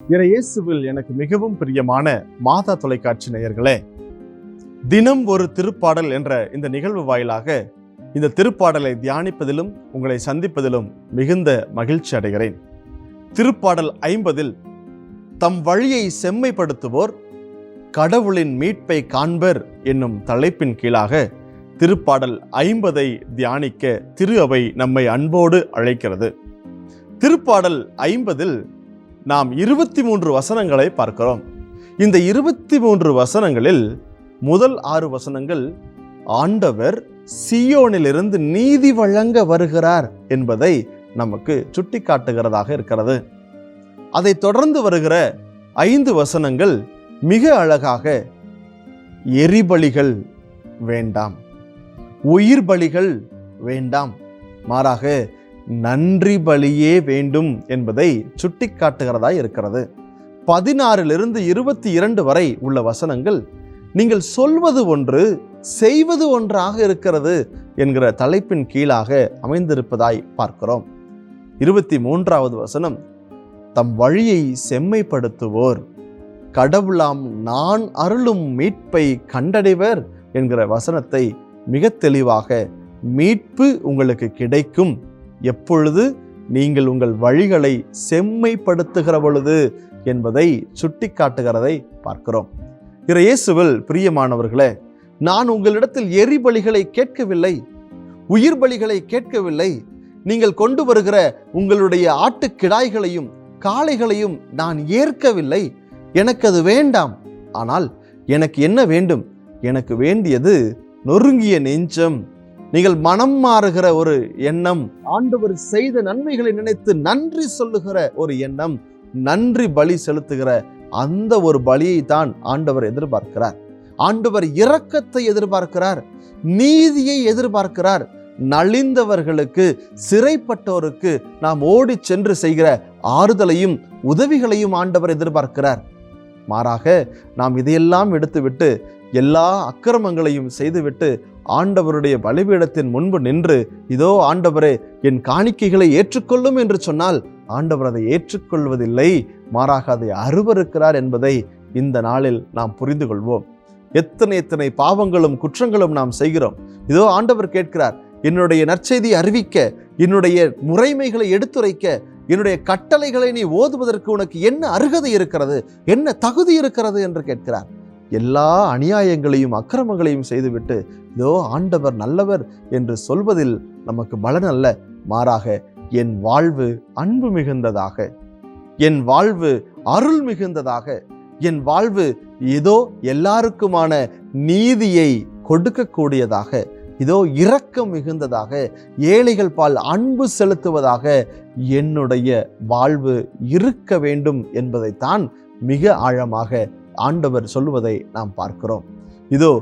இறை இயேசுவில் எனக்கு மிகவும் பிரியமான மாதா தொலைக்காட்சி நேயர்களே தினம் ஒரு திருப்பாடல் என்ற இந்த நிகழ்வு வாயிலாக இந்த திருப்பாடலை தியானிப்பதிலும் உங்களை சந்திப்பதிலும் மிகுந்த மகிழ்ச்சி அடைகிறேன். திருப்பாடல் ஐம்பதில் தம் வழியை செம்மைப்படுத்துவோர் கடவுளின் மீட்பை காண்பர் என்னும் தலைப்பின் கீழாக திருப்பாடல் ஐம்பதை தியானிக்க திரு அவை நம்மை அன்போடு அழைக்கிறது. திருப்பாடல் ஐம்பதில் நாம் இருபத்தி மூன்று வசனங்களை பார்க்கிறோம். இந்த இருபத்தி மூன்று வசனங்களில் முதல் ஆறு வசனங்கள் ஆண்டவர் சியோனிலிருந்து நீதி வழங்க வருகிறார் என்பதை நமக்கு சுட்டிக்காட்டுகிறதாக இருக்கிறது. அதை தொடர்ந்து வருகிற ஐந்து வசனங்கள் மிக அழகாக எரிபலிகள் வேண்டாம் உயிர் பலிகள் வேண்டாம் மாறாக நன்றி பலியே வேண்டும் என்பதை சுட்டிக்காட்டுகிறதா இருக்கிறது. பதினாறிலிருந்து இருபத்தி இரண்டு வரை உள்ள வசனங்கள் நீங்கள் சொல்வது ஒன்று செய்வது ஒன்றாக இருக்கிறது என்கிற தலைப்பின் கீழாக அமைந்திருப்பதாய் பார்க்கிறோம். இருபத்தி மூன்றாவது வசனம் தம் வழியை செம்மைப்படுத்துவோர் கடவுளாம் நான் அருளும் மீட்பை கண்டடைவர் என்கிற வசனத்தை மிக தெளிவாக மீட்பு உங்களுக்கு கிடைக்கும் எப்பொழுது நீங்கள் உங்கள் வழிகளை செம்மைப்படுத்துகிற பொழுது என்பதை சுட்டிக்காட்டுகிறதை பார்க்கிறோம். இறை இயேசுவில் பிரியமானவர்களே நான் உங்களிடத்தில் எரிபலிகளை கேட்கவில்லை உயிர் பலிகளை கேட்கவில்லை. நீங்கள் கொண்டு வருகிற உங்களுடைய ஆட்டுக்கிடாய்களையும் காளைகளையும் நான் ஏற்கவில்லை. எனக்கு அது வேண்டாம். ஆனால் எனக்கு என்ன வேண்டும்? எனக்கு வேண்டியது நொறுங்கிய நெஞ்சம். நீங்கள் மனம் மாறுகிற ஒரு எண்ணம் ஆண்டவர் செய்த நன்மைகளை நினைத்து நன்றி சொல்லுகிற ஒரு எண்ணம் நன்றி பலி செலுத்துகிற அந்த ஒரு பலியை தான் ஆண்டவர் எதிர்பார்க்கிறார். ஆண்டவர் இரக்கத்தை எதிர்பார்க்கிறார் நீதியை எதிர்பார்க்கிறார். நலிந்தவர்களுக்கு சிறைப்பட்டோருக்கு நாம் ஓடி சென்று செய்கிற ஆறுதலையும் உதவிகளையும் ஆண்டவர் எதிர்பார்க்கிறார். மாறாக நாம் இதையெல்லாம் எடுத்துவிட்டு எல்லா அக்கிரமங்களையும் செய்துவிட்டு ஆண்டவருடைய பலிபீடத்தின் முன்பு நின்று இதோ ஆண்டவரே என் காணிக்கைகளை ஏற்றுக்கொள்ளும் என்று சொன்னால் ஆண்டவர் அதை ஏற்றுக்கொள்வதில்லை. மாறாக அதை அருவருக்கிறார் என்பதை இந்த நாளில் நாம் புரிந்து கொள்வோம் எத்தனை எத்தனை பாவங்களும் குற்றங்களும் நாம் செய்கிறோம். இதோ ஆண்டவர் கேட்கிறார் என்னுடைய நற்செய்தி அறிவிக்க என்னுடைய முறைமைகளை எடுத்துரைக்க என்னுடைய கட்டளைகளை நீ ஓதுவதற்கு உனக்கு என்ன அருகதை இருக்கிறது என்ன தகுதி இருக்கிறது என்று கேட்கிறார். எல்லா அநியாயங்களையும் அக்கிரமங்களையும் செய்துவிட்டு இதோ ஆண்டவர் நல்லவர் என்று சொல்வதில் நமக்கு பலன் அல்ல மாறாக என் வாழ்வு அன்பு மிகுந்ததாக என் வாழ்வு அருள் மிகுந்ததாக என் வாழ்வு ஏதோ எல்லாருக்குமான நீதியை கொடுக்கக்கூடியதாக இதோ இரக்கம் மிகுந்ததாக ஏழைகள் பால் அன்பு செலுத்துவதாக என்னுடைய வாழ்வு இருக்க வேண்டும் என்பதைத்தான் மிக ஆழமாக ஆண்டவர் சொல்லுவதை நாம் பார்க்கிறோம். இதோ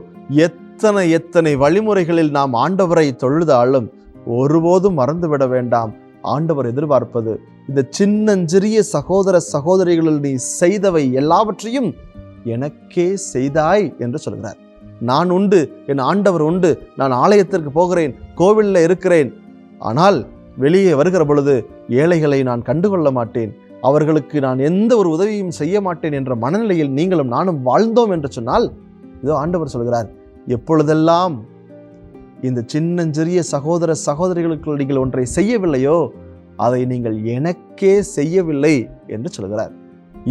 எத்தனை எத்தனை வழிமுறைகளில் நாம் ஆண்டவரை தொழுதாலும் ஒருபோதும் மறந்துவிட வேண்டாம். ஆண்டவர் எதிர்பார்ப்பது இந்த சின்னஞ்சிறிய சகோதர சகோதரிகளில் நீ செய்தவை எல்லாவற்றையும் எனக்கே செய்தாய் என்று சொல்கிறார். நான் உண்டு என் ஆண்டவர் உண்டு நான் ஆலயத்திற்கு போகிறேன் கோவிலில் இருக்கிறேன். ஆனால் வெளியே வருகிற பொழுது ஏழைகளை நான் கண்டுகொள்ள மாட்டேன். அவர்களுக்கு நான் எந்த ஒரு உதவியும் செய்ய மாட்டேன் என்ற மனநிலையில் நீங்களும் நானும் வாழ்ந்தோம் என்று சொன்னால் இதோ ஆண்டவர் சொல்கிறார் எப்பொழுதெல்லாம் இந்த சின்னஞ்சிறிய சகோதர சகோதரிகளுக்கு நீங்கள் ஒன்றை செய்யவில்லையோ அதை நீங்கள் எனக்கே செய்யவில்லை என்று சொல்கிறார்.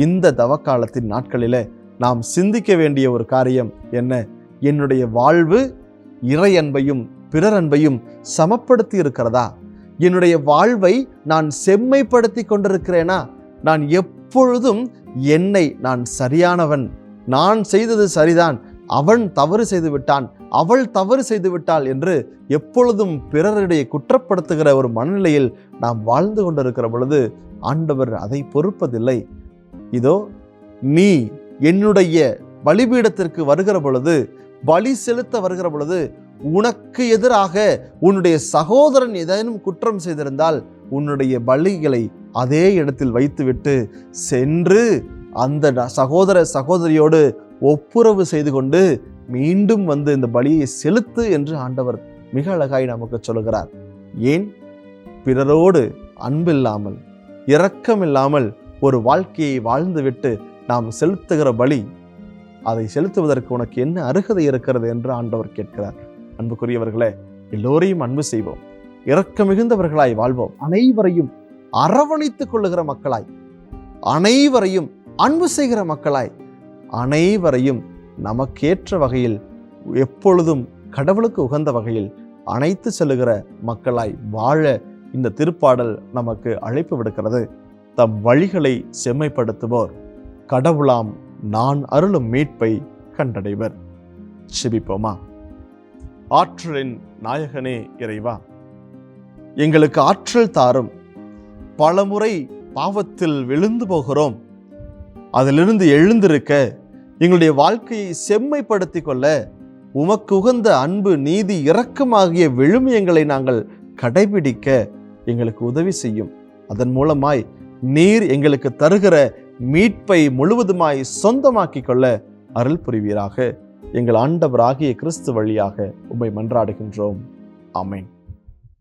இந்த தவக்காலத்தின் நாட்களிலே நாம் சிந்திக்க வேண்டிய ஒரு காரியம் என்ன? என்னுடைய வாழ்வு இறை அன்பையும் பிறர் அன்பையும் சமப்படுத்தி இருக்கிறதா என்னுடைய வாழ்வை நான் செம்மைப்படுத்தி கொண்டிருக்கிறேனா? நான் எப்பொழுதும் என்னை நான் சரியானவன். நான் செய்தது சரிதான். அவன் தவறு செய்து விட்டான் அவள் தவறு செய்து விட்டாள் என்று எப்பொழுதும் பிறருடைய குற்றப்படுத்துகிற ஒரு மனநிலையில் நாம் வாழ்ந்து கொண்டிருக்கிற பொழுது ஆண்டவர் அதை பொறுப்பதில்லை. இதோ நீ என்னுடைய பலிபீடத்திற்கு வருகிற பொழுது பலி செலுத்த வருகிற பொழுது உனக்கு எதிராக உன்னுடைய சகோதரன் ஏதேனும் குற்றம் செய்திருந்தால் உன்னுடைய பலிகளை அதே இடத்தில் வைத்துவிட்டு சென்று அந்த சகோதர சகோதரியோடு ஒப்புரவு செய்து கொண்டு மீண்டும் வந்து இந்த பலியை செலுத்து என்று ஆண்டவர் மிக அழகாய் நமக்கு சொல்கிறார் ஏன்? பிறரோடு அன்பில்லாமல் இரக்கமில்லாமல் ஒரு வாழ்க்கையை வாழ்ந்துவிட்டு நாம் செலுத்துகிற பலி அதை செலுத்துவதற்கு உனக்கு என்ன அருகதை இருக்கிறது என்று ஆண்டவர் கேட்கிறார். அன்புக்குரியவர்களே எல்லோரையும் அன்பு செய்வோம். இறக்க மிகுந்தவர்களாய் வாழ்வோம். அனைவரையும் அரவணைத்துக் கொள்ளுகிற மக்களாய் அனைவரையும் அன்பு செய்கிற மக்களாய் அனைவரையும் நமக்கேற்ற வகையில் எப்பொழுதும் கடவுளுக்கு உகந்த வகையில் அணைத்து செல்லுகிற மக்களாய் வாழ இந்த திருப்பாடல் நமக்கு அழைப்பு விடுக்கிறது. தம் வழிகளை செம்மைப்படுத்துவோர் கடவுளாம் நான் அருளும் மீட்பை கண்டடைவர். சிபிப்போமா? ஆற்றலின் நாயகனே இறைவா எங்களுக்கு ஆற்றல் தாரும். பலமுறை பாவத்தில் விழுந்து போகிறோம். அதிலிருந்து எழுந்திருக்க எங்களுடைய வாழ்க்கையை செம்மைப்படுத்தி கொள்ள உமக்கு உகந்த அன்பு நீதி இரக்கமாகிய விழுமியங்களை நாங்கள் கடைபிடிக்க எங்களுக்கு உதவி செய்யும். அதன் மூலமாய் நீர் எங்களுக்கு தருகிற மீட்பை முழுவதுமாய் சொந்தமாக்கிக் கொள்ள அருள் புரிவீராக. எங்கள் ஆண்டவராகிய கிறிஸ்து வழியாக உம்மை மன்றாடுகின்றோம். ஆமென்.